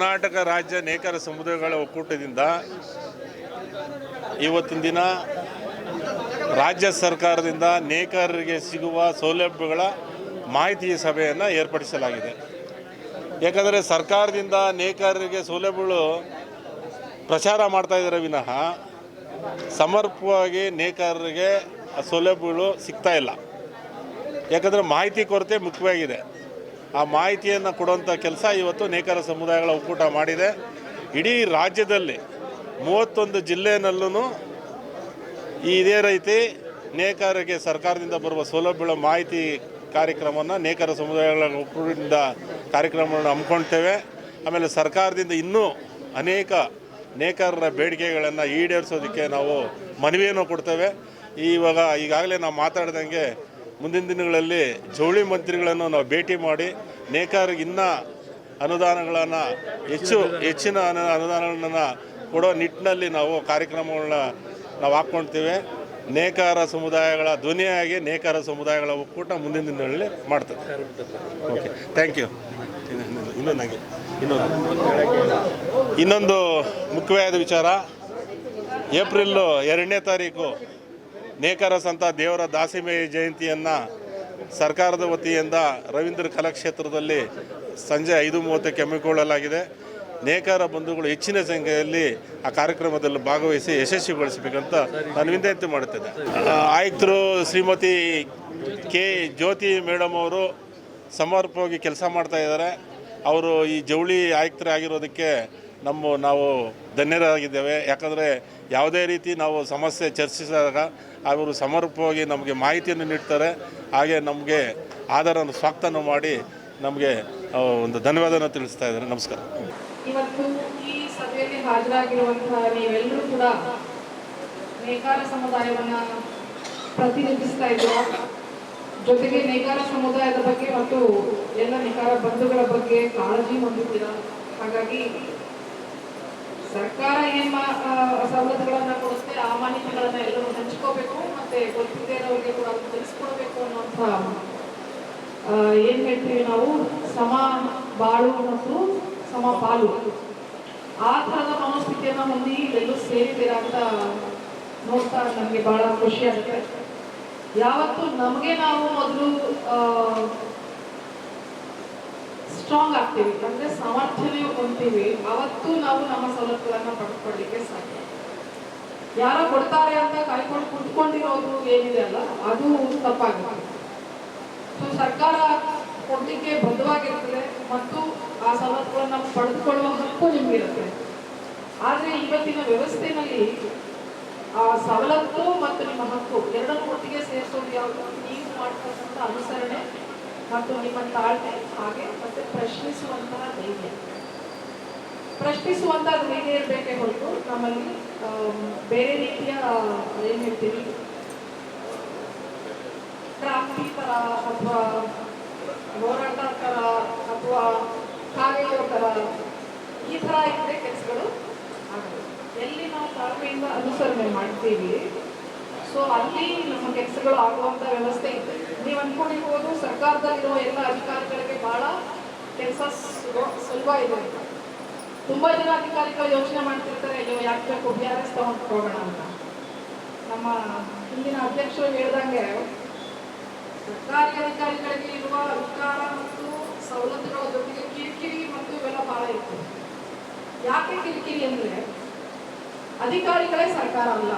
ಕರ್ನಾಟಕ ರಾಜ್ಯ ನೇಕಾರ ಸಮುದಾಯಗಳ ಒಕ್ಕೂಟದಿಂದ ಇವತ್ತಿನ ದಿನ ರಾಜ್ಯ ಸರ್ಕಾರದಿಂದ ನೇಕಾರರಿಗೆ ಸಿಗುವ ಸೌಲಭ್ಯಗಳ ಮಾಹಿತಿ ಸಭೆಯನ್ನು ಏರ್ಪಡಿಸಲಾಗಿದೆ. ಯಾಕಂದರೆ ಸರ್ಕಾರದಿಂದ ನೇಕಾರರಿಗೆ ಸೌಲಭ್ಯಗಳು ಪ್ರಚಾರ ಮಾಡ್ತಾ ಇದ್ದಾರೆ ವಿನಃ ಸಮರ್ಪಕವಾಗಿ ನೇಕಾರರಿಗೆ ಸೌಲಭ್ಯಗಳು ಸಿಗ್ತಾ ಇಲ್ಲ. ಯಾಕಂದರೆ ಮಾಹಿತಿ ಕೊರತೆ ಮುಖ್ಯವಾಗಿದೆ. ಆ ಮಾಹಿತಿಯನ್ನು ಕೊಡುವಂಥ ಕೆಲಸ ಇವತ್ತು ನೇಕಾರ ಸಮುದಾಯಗಳ ಒಕ್ಕೂಟ ಮಾಡಿದೆ. ಇಡೀ ರಾಜ್ಯದಲ್ಲಿ ಮೂವತ್ತೊಂದು ಜಿಲ್ಲೆಯಲ್ಲೂ ಇದೇ ರೀತಿ ನೇಕಾರರಿಗೆ ಸರ್ಕಾರದಿಂದ ಬರುವ ಸೌಲಭ್ಯಗಳ ಮಾಹಿತಿ ಕಾರ್ಯಕ್ರಮವನ್ನು ನೇಕಾರ ಸಮುದಾಯಗಳ ಒಕ್ಕೂಟದಿಂದ ಕಾರ್ಯಕ್ರಮವನ್ನು ಹಮ್ಮಿಕೊಳ್ತೇವೆ. ಆಮೇಲೆ ಸರ್ಕಾರದಿಂದ ಇನ್ನೂ ಅನೇಕ ನೇಕಾರರ ಬೇಡಿಕೆಗಳನ್ನು ಈಡೇರಿಸೋದಕ್ಕೆ ನಾವು ಮನವಿಯನ್ನು ಕೊಡ್ತೇವೆ. ಇವಾಗ ಈಗಾಗಲೇ ನಾವು ಮಾತಾಡ್ದಂಗೆ ಮುಂದಿನ ದಿನಗಳಲ್ಲಿ ಜವಳಿ ಮಂತ್ರಿಗಳನ್ನು ನಾವು ಭೇಟಿ ಮಾಡಿ ನೇಕಾರಿಗೆ ಇನ್ನೂ ಅನುದಾನಗಳನ್ನು ಹೆಚ್ಚು ಹೆಚ್ಚಿನ ಅನು ಅನುದಾನಗಳನ್ನು ಕೊಡೋ ನಿಟ್ಟಿನಲ್ಲಿ ನಾವು ಕಾರ್ಯಕ್ರಮಗಳನ್ನ ನಾವು ಹಾಕ್ಕೊಳ್ತೇವೆ. ನೇಕಾರ ಸಮುದಾಯಗಳ ಧ್ವನಿಯಾಗಿ ನೇಕಾರ ಸಮುದಾಯಗಳ ಒಕ್ಕೂಟ ಮುಂದಿನ ದಿನಗಳಲ್ಲಿ ಮಾಡ್ತದೆ. ಓಕೆ ಥ್ಯಾಂಕ್ ಯು ಇನ್ನೊಂದು ಹಾಗೆ ಇನ್ನೊಂದು. ಇನ್ನೊಂದು ಮುಖ್ಯವಾದ ವಿಚಾರ, ಏಪ್ರಿಲ್ಲು ಎರಡನೇ ತಾರೀಕು ನೇಕಾರ ಸಂತ ದೇವರ ದಾಸಿಮೆ ಜಯಂತಿಯನ್ನು ಸರ್ಕಾರದ ವತಿಯಿಂದ ರವೀಂದ್ರ ಕಲಾಕ್ಷೇತ್ರದಲ್ಲಿ ಸಂಜೆ ಐದು ಮೂವತ್ತಕ್ಕೆ ಹಮ್ಮಿಕೊಳ್ಳಲಾಗಿದೆ. ನೇಕಾರ ಬಂಧುಗಳು ಹೆಚ್ಚಿನ ಸಂಖ್ಯೆಯಲ್ಲಿ ಆ ಕಾರ್ಯಕ್ರಮದಲ್ಲಿ ಭಾಗವಹಿಸಿ ಯಶಸ್ವಿಗೊಳಿಸಬೇಕಂತ ನಾನು ವಿನಂತಿ ಮಾಡುತ್ತೇನೆ. ಆಯುಕ್ತರು ಶ್ರೀಮತಿ ಕೆ ಜ್ಯೋತಿ ಮೇಡಮ್ ಅವರು ಸಮರ್ಪಕವಾಗಿ ಕೆಲಸ ಮಾಡ್ತಾ ಇದ್ದಾರೆ. ಅವರು ಈ ಜವಳಿ ಆಯುಕ್ತರಾಗಿರೋದಕ್ಕೆ ನಮ್ಮ ನಾವು ಧನ್ಯರಾಗಿದ್ದೇವೆ. ಯಾಕಂದರೆ ಯಾವುದೇ ರೀತಿ ನಾವು ಸಮಸ್ಯೆ ಚರ್ಚಿಸಿದಾಗ ಅವರು ಸಮರ್ಪಕವಾಗಿ ನಮಗೆ ಮಾಹಿತಿಯನ್ನು ನೀಡ್ತಾರೆ. ಹಾಗೆ ನಮಗೆ ಆಧಾರವನ್ನು ಸ್ವಾಗತನ ಮಾಡಿ ನಮಗೆ ಒಂದು ಧನ್ಯವಾದನ ತಿಳಿಸ್ತಾ ಇದ್ದಾರೆ. ನಮಸ್ಕಾರ. ಇವತ್ತು ಈ ಸಭೆಯಲ್ಲಿ ಹಾಜರಾಗಿರುವಂತಹ ನೀವೆಲ್ಲರೂ ಕೂಡ ನೇಕಾರ ಸಮುದಾಯವನ್ನ ಪ್ರತಿನಿಧಿಸ್ತಾ ಜೊತೆಗೆ ನೇಕಾರ ಸಮುದಾಯದ ಬಗ್ಗೆ ಮತ್ತು ಎಲ್ಲ ನೇಕಾರ ಬಂಧುಗಳ ಬಗ್ಗೆ ಕಾಳಜಿ ಹೊಂದಿದ್ದೀರಾ? ಹಾಗಾಗಿ ಸರ್ಕಾರ ಏನ್ ಸವಲತ್ತುಗಳನ್ನ ಕೊಡುತ್ತೆ, ಆ ಮಾಹಿತಿಗಳನ್ನ ಎಲ್ಲರೂ ಹಂಚ್ಕೋಬೇಕು ಮತ್ತೆ ಗೊತ್ತಿದೆ ಇರೋರಿಗೆ ಕೂಡ ತಿಳಿಸ್ಕೊಡ್ಬೇಕು ಅನ್ನುವಂಥ ಏನ್ ಹೇಳ್ತೀವಿ ನಾವು? ಸಮ ಬಾಳು ಮತ್ತು ಸಮ ಪಾಲು. ಆ ತರದ ಮನೋಸ್ಥಿತಿಯನ್ನ ಹೊಂದಿ ಇಲ್ಲೆಲ್ಲೂ ಸೇರಿದ್ದೀರಾ ಅಂತ ನೋಡ್ತಾ ನಮ್ಗೆ ಬಹಳ ಖುಷಿ ಆಗುತ್ತೆ. ಯಾವತ್ತು ನಮಗೆ ನಾವು ಮೊದಲು ಸ್ಟ್ರಾಂಗ್ ಆಗ್ತೀವಿ. ಅಂದ್ರೆ ಸಾಮರ್ಥ್ಯನೇ ಹೊಂದ್ತೀವಿ. ಅವತ್ತು ನಾವು ನಮ್ಮ ಸವಲತ್ತುಗಳನ್ನ ಪಡ್ಕೊಳ್ಳಿಕ್ಕೆ ಸಾಧ್ಯ. ಯಾರೋ ಕೊಡ್ತಾರೆ ಅಂತ ಕಾಯ್ಕೊಂಡು ಕುತ್ಕೊಂಡಿರೋದು ಏನಿದೆ ಅಲ್ಲ, ಅದು ತಪ್ಪಾಗುತ್ತೆ. ಸೊ, ಸರ್ಕಾರ ಕೊಡ್ಲಿಕ್ಕೆ ಬದ್ಧವಾಗಿರ್ತದೆ ಮತ್ತು ಆ ಸವಲತ್ತುಗಳನ್ನ ಪಡೆದುಕೊಳ್ಳುವ ಹಕ್ಕು ನಿಮ್ಗಿರುತ್ತೆ. ಆದ್ರೆ ಇವತ್ತಿನ ವ್ಯವಸ್ಥೆನಲ್ಲಿ ಆ ಸವಲತ್ತು ಮತ್ತು ನಿಮ್ಮ ಹಕ್ಕು ಎರಡನ್ನೂ ಒಟ್ಟಿಗೆ ಸೇರಿಸೋದು ಯಾವುದು? ನೀವು ಮಾಡ್ತಕ್ಕಂಥ ಅನುಸರಣೆ ಮತ್ತು ನಿಮ್ಮ ತಾಳ್ಮೆ, ಹಾಗೆ ಮತ್ತೆ ಪ್ರಶ್ನಿಸುವಂತಹ ಧೈರ್ಯ. ಪ್ರಶ್ನಿಸುವಂತಹ ಧೈರ್ಯ ಇರಬೇಕೇ ಹೊರತು ನಮ್ಮಲ್ಲಿ ಬೇರೆ ರೀತಿಯ, ಏನ್ ಹೇಳ್ತೀವಿ ಕ್ರಾಂತಿ ತರ ಅಥವಾ ಹೋರಾಟ ತರ ಅಥವಾ ಕಾಗೆಯೋ ತರ ಈ ತರ ಇದ್ರೆ ಕೆಲಸಗಳು ಎಲ್ಲಿ ನಾವು ತಾಳ್ಮೆಯಿಂದ ಅನುಸರಣೆ ಮಾಡ್ತೀವಿ, ಸೊ ಅಲ್ಲಿ ನಮ್ಮ ಕೆಲಸಗಳು ಆಗುವಂತ ವ್ಯವಸ್ಥೆ ಇದೆ. ನೀವು ಅನ್ಕೊಂಡಿರ್ಬೋದು, ಸರ್ಕಾರದಲ್ಲಿರೋ ಎಲ್ಲ ಅಧಿಕಾರಿಗಳಿಗೆ ಬಹಳ ಕೆಲಸ ಸುಲಭ ಇದೆ ಅಂತ. ತುಂಬಾ ಜನ ಅಧಿಕಾರಿಗಳು ಯೋಚನೆ ಮಾಡ್ತಿರ್ತಾರೆ, ಅಯ್ಯೋ, ಯಾಕೆ ಬೇಕು ಬಿ ಆರ್ ಎಸ್ ತಗೊಂಡು ಹೋಗೋಣ ಅಂತ. ನಮ್ಮ ಹಿಂದಿನ ಅಧ್ಯಕ್ಷರು ಹೇಳ್ದಂಗೆ, ಸರ್ಕಾರಿ ಅಧಿಕಾರಿಗಳಿಗೆ ಇರುವ ಅಧಿಕಾರ ಮತ್ತು ಸವಲತ್ತುಗಳ ಜೊತೆಗೆ ಕಿರಿಕಿರಿ ಮತ್ತು ಇವೆಲ್ಲ ಬಹಳ ಇತ್ತು. ಯಾಕೆ ಕಿರಿಕಿರಿ ಅಂದ್ರೆ, ಅಧಿಕಾರಿಗಳೇ ಸರ್ಕಾರ ಅಲ್ಲ.